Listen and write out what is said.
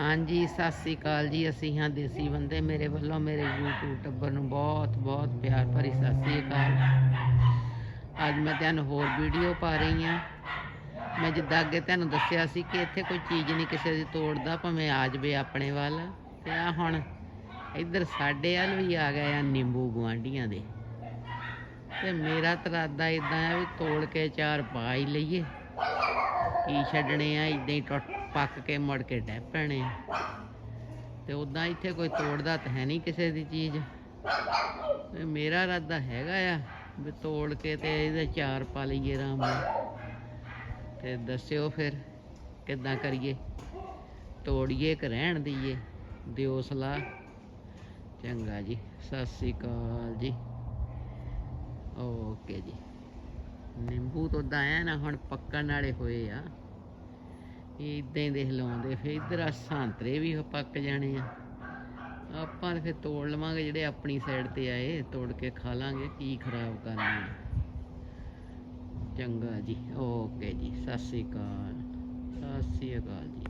ਹਾਂਜੀ, ਸਤਿ ਸ੍ਰੀ ਅਕਾਲ ਜੀ। ਅਸੀਂ ਹਾਂ ਦੇਸੀ ਬੰਦੇ। ਮੇਰੇ ਵੱਲੋਂ ਮੇਰੇ YouTube ਟੱਬਰ ਨੂੰ ਬਹੁਤ ਬਹੁਤ ਪਿਆਰ ਭਰੀ ਸਤਿ ਸ੍ਰੀ ਅਕਾਲ। ਅੱਜ ਮੈਂ ਤੁਹਾਨੂੰ ਹੋਰ ਵੀਡੀਓ ਪਾ ਰਹੀ ਹਾਂ। ਮੈਂ ਜਿੱਦਾਂ ਅੱਗੇ ਤੁਹਾਨੂੰ ਦੱਸਿਆ ਸੀ ਕਿ ਇੱਥੇ ਕੋਈ ਚੀਜ਼ ਨਹੀਂ ਕਿਸੇ ਦੀ ਤੋੜਦਾ, ਭਾਵੇਂ ਆ ਜਾਵੇ ਆਪਣੇ ਵੱਲ। ਤੇ ਆ ਹੁਣ ਇੱਧਰ ਸਾਡੇ ਵੱਲ ਵੀ ਆ ਗਏ ਆ ਨਿੰਬੂ ਗੁਆਂਢੀਆਂ ਦੇ। ਤੇ ਮੇਰਾ ਤਰਾਦਾ ਇਦਾਂ ਆ ਵੀ ਤੋੜ ਕੇ ਚਾਰ ਪਾ ਹੀ ਲਈਏ। ਕੀ ਛੱਡਣੇ ਆ ਇਦਾਂ ਹੀ ਟੁੱਟ ਪੱਕ ਕੇ ਮੁੜ ਕੇ ਡੈ ਪੈਣੇ ਆ। ਤੇ ਉਦਾਂ ਇੱਥੇ ਕੋਈ ਤੋੜਦਾ ਤਾਂ ਹੈ ਨਹੀਂ ਕਿਸੇ ਦੀ ਚੀਜ਼। ਤੇ ਮੇਰਾ ਇਰਾਦਾ ਹੈਗਾ ਆ ਵੀ ਤੋੜ ਕੇ ਤੇ ਇਹਦੇ ਚਾਰ ਪਾ ਲਈਏ ਆਰਾਮ ਨਾਲ। ਤੇ ਦੱਸਿਓ ਫਿਰ ਕਿੱਦਾਂ ਕਰੀਏ। ਤੋੜੀਏ ਕਿ ਰਹਿਣ ਦਈਏ। ਦਿਓ ਸਲਾਹ। ਚੰਗਾ ਜੀ, ਸਤਿ ਸ੍ਰੀ ਅਕਾਲ ਜੀ। ਓਕੇ ਜੀ। ਨਿੰਬੂ ਤੋਂ ਉਦਾਂ ਐ ਨਾ ਹੁਣ ਪੱਕਣ ਵਾਲੇ ਹੋਏ ਆ। ਇਹ ਇਦਾਂ ਹੀ ਦੇਖ ਲਾਉਂਦੇ, ਫਿਰ ਇਧਰ ਆ ਸੰਤਰੇ ਵੀ ਪੱਕ ਜਾਣੇ ਆ। ਆਪਾਂ ਤਾਂ ਫਿਰ ਤੋੜ ਲਵਾਂਗੇ ਜਿਹੜੇ ਆਪਣੀ ਸਾਈਡ ਤੇ ਆਏ, ਤੋੜ ਕੇ ਖਾ ਲਾਂਗੇ, ਕੀ ਖਰਾਬ ਕਰਨਾ। ਚੰਗਾ ਜੀ, ਓਕੇ ਜੀ, ਸਤਿ ਸ੍ਰੀ ਅਕਾਲ। ਸਤਿ ਸ੍ਰੀ ਅਕਾਲ ਜੀ।